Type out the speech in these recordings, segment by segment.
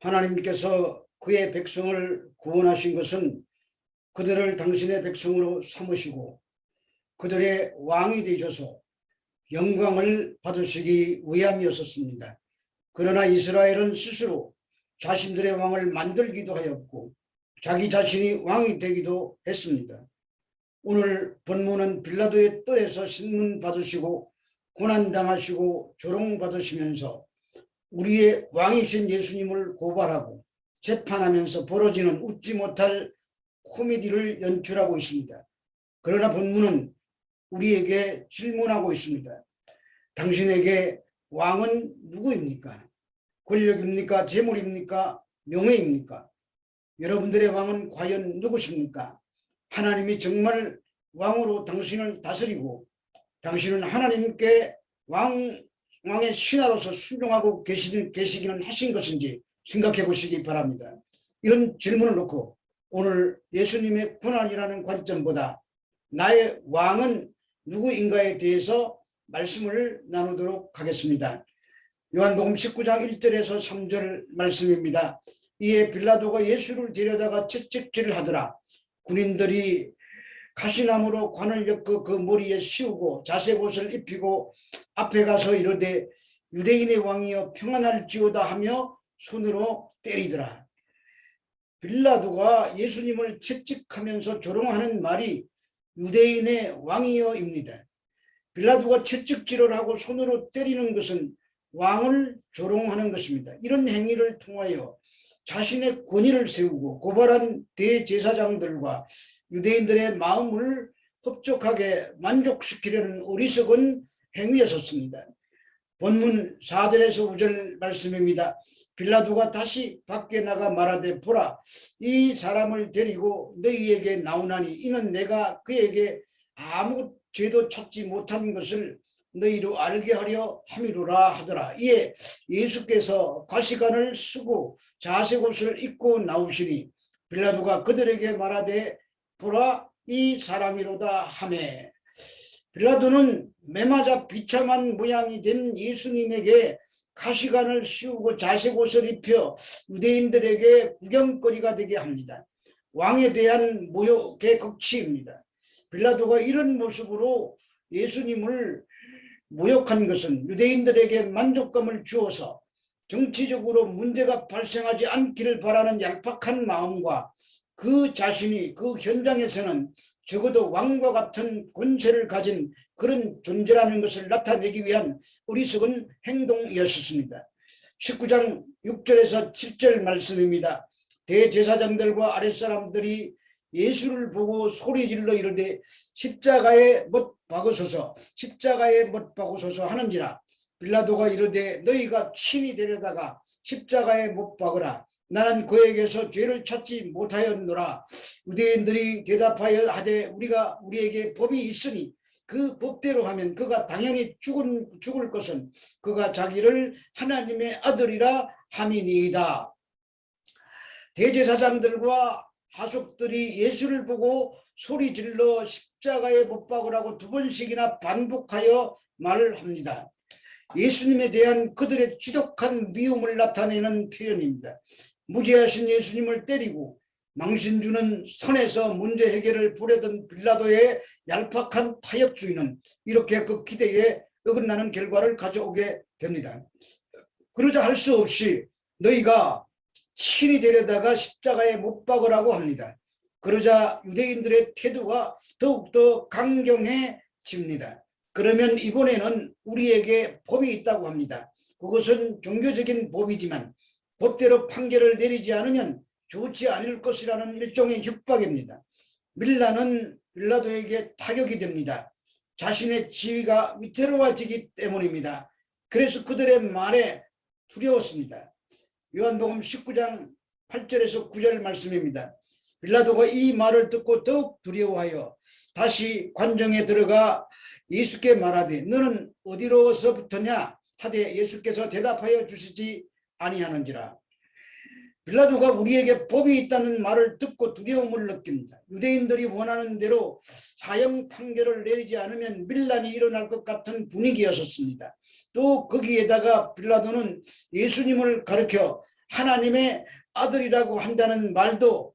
하나님께서 그의 백성을 구원하신 것은 그들을 당신의 백성으로 삼으시고 그들의 왕이 되셔서 영광을 받으시기 위함이었었습니다. 그러나 이스라엘은 스스로 자신들의 왕을 만들기도 하였고 자기 자신이 왕이 되기도 했습니다. 오늘 본문은 빌라도의 뜰에서 신문 받으시고 고난당하시고 조롱받으시면서 우리의 왕이신 예수님을 고발하고 재판하면서 벌어지는 웃지 못할 코미디를 연출하고 있습니다. 그러나 본문은 우리에게 질문하고 있습니다. 당신에게 왕은 누구입니까? 권력입니까? 재물입니까? 명예입니까? 여러분들의 왕은 과연 누구십니까? 하나님이 정말 왕으로 당신을 다스리고 당신은 하나님께 왕, 왕의 신하로서 순종하고 계시, 계시기는 하신 것인지 생각해 보시기 바랍니다. 이런 질문을 놓고 오늘 예수님의 고난이라는 관점보다 나의 왕은 누구인가에 대해서 말씀을 나누도록 하겠습니다. 요한복음 19장 1절에서 3절 말씀입니다. 이에 빌라도가 예수를 데려다가 채찍질을 하더라. 군인들이 가시나무로 관을 엮어 그 머리에 씌우고 자색 옷을 입히고 앞에 가서 이르되 유대인의 왕이여 평안할지어다 하며 손으로 때리더라. 빌라도가 예수님을 채찍하면서 조롱하는 말이 유대인의 왕이여입니다. 빌라도가 채찍질을 하고 손으로 때리는 것은 왕을 조롱하는 것입니다. 이런 행위를 통하여 자신의 권위를 세우고 고발한 대제사장들과 유대인들의 마음을 흡족하게 만족시키려는 어리석은 행위였었습니다. 본문 4절에서 5절 말씀입니다. 빌라도가 다시 밖에 나가 말하되 보라 이 사람을 데리고 너희에게 나오나니 이는 내가 그에게 아무 죄도 찾지 못한 것을 너희로 알게 하려 함이로라 하더라. 이에 예수께서 가시관을 쓰고 자색 옷을 입고 나오시니 빌라도가 그들에게 말하되 보라 이 사람이로다 하매 빌라도는 매맞아 비참한 모양이 된 예수님에게 가시관을 씌우고 자색 옷을 입혀 유대인들에게 구경거리가 되게 합니다. 왕에 대한 모욕의 극치입니다. 빌라도가 이런 모습으로 예수님을 모욕한 것은 유대인들에게 만족감을 주어서 정치적으로 문제가 발생하지 않기를 바라는 얄팍한 마음과 그 자신이 그 현장에서는 적어도 왕과 같은 권세를 가진 그런 존재라는 것을 나타내기 위한 어리석은 행동이었습니다. 19장 6절에서 7절 말씀입니다. 대제사장들과 아랫사람들이 예수를 보고 소리질러 이르되 십자가에 못 박으소서 십자가에 못 박으소서 하는지라 빌라도가 이르되 너희가 친히 데려다가 십자가에 못 박으라 나는 그에게서 죄를 찾지 못하였노라 유대인들이 대답하여 하되 우리가 우리에게 법이 있으니 그 법대로 하면 그가 당연히 죽은, 죽을 것은 그가 자기를 하나님의 아들이라 함이니이다 대제사장들과 하속들이 예수를 보고 소리 질러 십자가에 못 박으라고 두 번씩이나 반복하여 말을 합니다. 예수님에 대한 그들의 지독한 미움을 나타내는 표현입니다. 무죄하신 예수님을 때리고 망신주는 선에서 문제 해결을 보려던 빌라도의 얄팍한 타협주의는 이렇게 그 기대에 어긋나는 결과를 가져오게 됩니다. 그러자 할 수 없이 너희가 친히 데려다가 십자가에 못 박으라고 합니다. 그러자 유대인들의 태도가 더욱더 강경해집니다. 그러면 이번에는 우리에게 법이 있다고 합니다. 그것은 종교적인 법이지만 법대로 판결을 내리지 않으면 좋지 않을 것이라는 일종의 협박입니다. 밀라는 빌라도에게 타격이 됩니다. 자신의 지위가 위태로워지기 때문입니다. 그래서 그들의 말에 두려웠습니다. 요한복음 19장 8절에서 9절 말씀입니다. 빌라도가 이 말을 듣고 더욱 두려워하여 다시 관정에 들어가 예수께 말하되 너는 어디로서부터냐 하되 예수께서 대답하여 주시지 아니하는지라 빌라도가 우리에게 법이 있다는 말을 듣고 두려움을 느낍니다. 유대인들이 원하는 대로 사형 판결을 내리지 않으면 밀란이 일어날 것 같은 분위기였었습니다. 또 거기에다가 빌라도는 예수님을 가르켜 하나님의 아들이라고 한다는 말도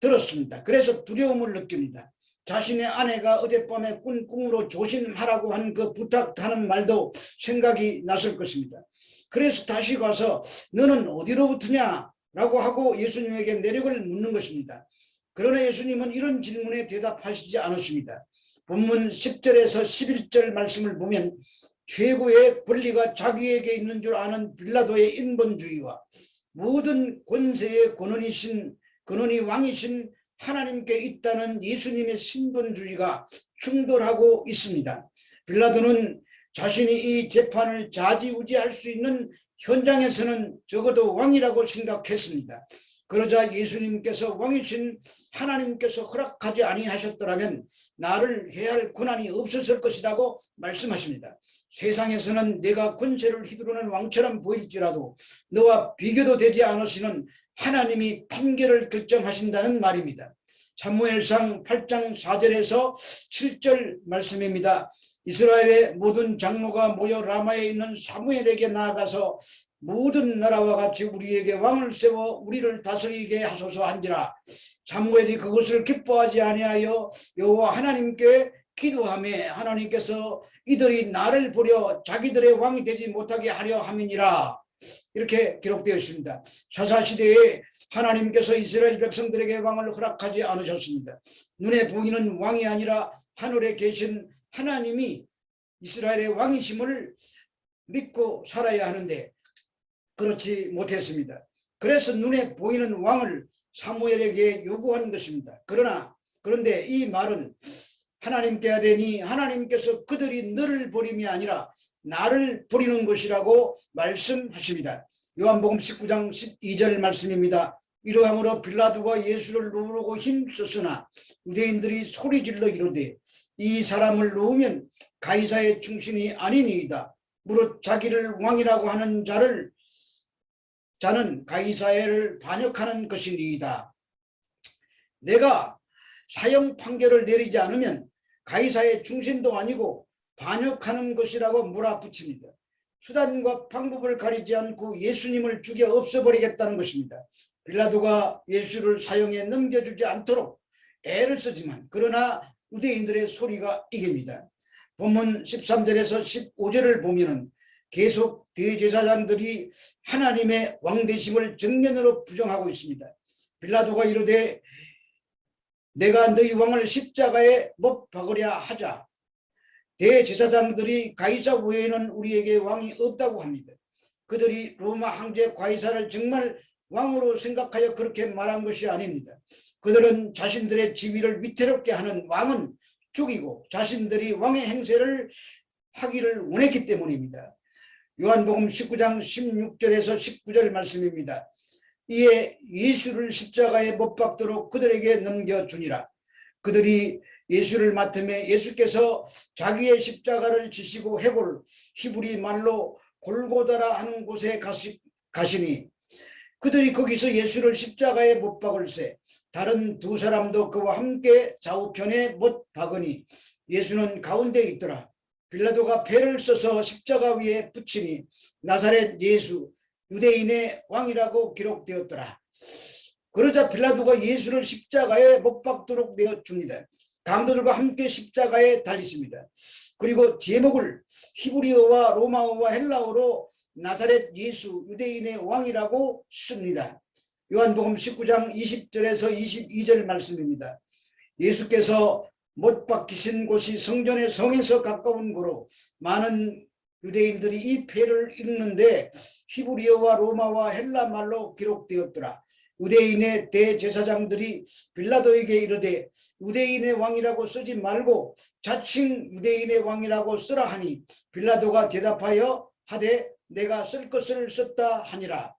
들었습니다. 그래서 두려움을 느낍니다. 자신의 아내가 어젯밤에 꾼 꿈으로 조심하라고 한 그 부탁하는 말도 생각이 났을 것입니다. 그래서 다시 가서 너는 어디로부터냐? 라고 하고 예수님에게 내력을 묻는 것입니다. 그러나 예수님은 이런 질문에 대답하시지 않았습니다. 본문 10절에서 11절 말씀을 보면 최고의 권리가 자기에게 있는 줄 아는 빌라도의 인본주의와 모든 권세의 권원이신 권원이 왕이신 하나님께 있다는 예수님의 신분주의가 충돌하고 있습니다. 빌라도는 자신이 이 재판을 좌지우지할 수 있는 현장에서는 적어도 왕이라고 생각했습니다. 그러자 예수님께서 왕이신 하나님께서 허락하지 아니하셨더라면 나를 해야 할 권한이 없었을 것이라고 말씀하십니다. 세상에서는 내가 권세를 휘두르는 왕처럼 보일지라도 너와 비교도 되지 않으시는 하나님이 판결을 결정하신다는 말입니다. 사무엘상 8장 4절에서 7절 말씀입니다. 이스라엘의 모든 장로가 모여 라마에 있는 사무엘에게 나아가서 모든 나라와 같이 우리에게 왕을 세워 우리를 다스리게 하소서 한지라 사무엘이 그것을 기뻐하지 아니하여 여호와 하나님께 기도함에 하나님께서 이들이 나를 보려 자기들의 왕이 되지 못하게 하려 함이니라 이렇게 기록되어 있습니다. 사사시대에 하나님께서 이스라엘 백성들에게 왕을 허락하지 않으셨습니다. 눈에 보이는 왕이 아니라 하늘에 계신 하나님이 이스라엘의 왕이심을 믿고 살아야 하는데 그렇지 못했습니다. 그래서 눈에 보이는 왕을 사무엘에게 요구한 것입니다. 그러나 그런데 이 말은 하나님께 하려니 하나님께서 그들이 너를 버림이 아니라 나를 버리는 것이라고 말씀하십니다. 요한복음 19장 12절 말씀입니다. 이러함으로 빌라도가 예수를 놓으려고 힘썼으나 유대인들이 소리질러 이르되 이 사람을 놓으면 가이사의 충신이 아니니이다. 무릇 자기를 왕이라고 하는 자를 자는 가이사를 반역하는 것이니이다. 내가 사형 판결을 내리지 않으면 가이사의 중심도 아니고 반역하는 것이라고 몰아붙입니다. 수단과 방법을 가리지 않고 예수님을 죽여 없애버리겠다는 것입니다. 빌라도가 예수를 사형에 넘겨주지 않도록 애를 쓰지만 그러나 유대인들의 소리가 이깁니다. 본문 13절에서 15절을 보면 은 계속 대제사장들이 하나님의 왕대심을 정면으로 부정하고 있습니다. 빌라도가 이르되 내가 너희 왕을 십자가에 못 박으려 하자. 대제사장들이 가이사 외에는 우리에게 왕이 없다고 합니다. 그들이 로마 황제 가이사를 정말 왕으로 생각하여 그렇게 말한 것이 아닙니다. 그들은 자신들의 지위를 위태롭게 하는 왕은 죽이고 자신들이 왕의 행세를 하기를 원했기 때문입니다. 요한복음 19장 16절에서 19절 말씀입니다. 이에 예수를 십자가에 못 박도록 그들에게 넘겨주니라. 그들이 예수를 맡음에 예수께서 자기의 십자가를 지시고 해골 히브리 말로 골고다라 하는 곳에 가시, 가시니 그들이 거기서 예수를 십자가에 못 박을세 다른 두 사람도 그와 함께 좌우편에 못 박으니 예수는 가운데 있더라. 빌라도가 배를 써서 십자가 위에 붙이니 나사렛 예수 유대인의 왕이라고 기록되었더라. 그러자 빌라도가 예수를 십자가에 못 박도록 내어줍니다. 강도들과 함께 십자가에 달리십니다. 그리고 제목을 히브리어와 로마어와 헬라어로 나사렛 예수 유대인의 왕이라고 씁니다. 요한복음 19장 20절에서 22절 말씀입니다. 예수께서 못 박히신 곳이 성전의 성에서 가까운 거로 많은 유대인들이 이 패를 읽는데 히브리어와 로마와 헬라 말로 기록되었더라. 유대인의 대제사장들이 빌라도에게 이르되 유대인의 왕이라고 쓰지 말고 자칭 유대인의 왕이라고 쓰라 하니 빌라도가 대답하여 하되 내가 쓸 것을 썼다 하니라.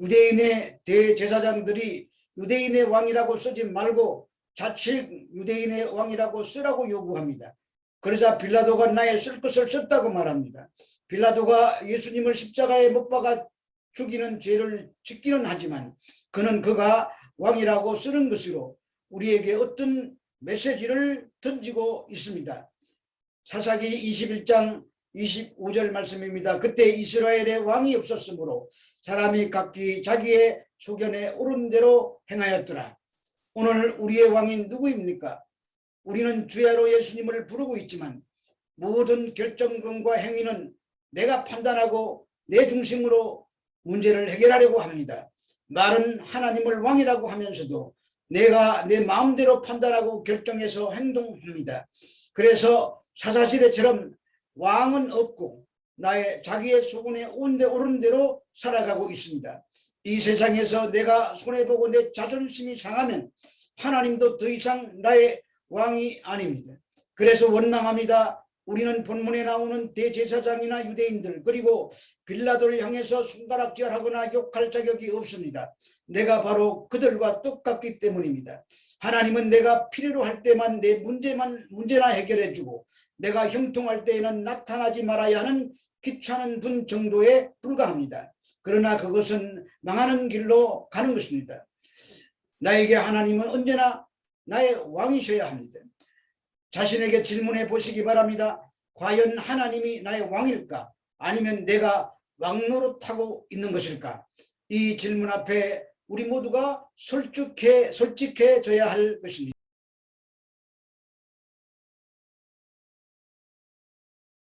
유대인의 대제사장들이 유대인의 왕이라고 쓰지 말고 자칭 유대인의 왕이라고 쓰라고 요구합니다. 그러자 빌라도가 나의 쓸 것을 썼다고 말합니다. 빌라도가 예수님을 십자가에 못 박아 죽이는 죄를 짓기는 하지만 그는 그가 왕이라고 쓰는 것으로 우리에게 어떤 메시지를 던지고 있습니다. 사사기 21장 25절 말씀입니다. 그때 이스라엘의 왕이 없었으므로 사람이 각기 자기의 소견에 옳은 대로 행하였더라. 오늘 우리의 왕이 누구입니까? 우리는 주야로 예수님을 부르고 있지만 모든 결정권과 행위는 내가 판단하고 내 중심으로 문제를 해결하려고 합니다. 말은 하나님을 왕이라고 하면서도 내가 내 마음대로 판단하고 결정해서 행동합니다. 그래서 사사시대처럼 왕은 없고 나의 자기의 소근에 온데 오른 대로 살아가고 있습니다. 이 세상에서 내가 손해보고 내 자존심이 상하면 하나님도 더 이상 나의 왕이 아닙니다. 그래서 원망합니다. 우리는 본문에 나오는 대제사장이나 유대인들 그리고 빌라도를 향해서 손가락질하거나 욕할 자격이 없습니다. 내가 바로 그들과 똑같기 때문입니다. 하나님은 내가 필요로 할 때만 내 문제만 문제나 해결해 주고 내가 형통할 때에는 나타나지 말아야 하는 귀찮은 분 정도에 불과합니다. 그러나 그것은 망하는 길로 가는 것입니다. 나에게 하나님은 언제나 나의 왕이셔야 합니다. 자신에게 질문해 보시기 바랍니다. 과연 하나님이 나의 왕일까? 아니면 내가 왕노릇하고 있는 것일까? 이 질문 앞에 우리 모두가 솔직해, 솔직해져야 할 것입니다.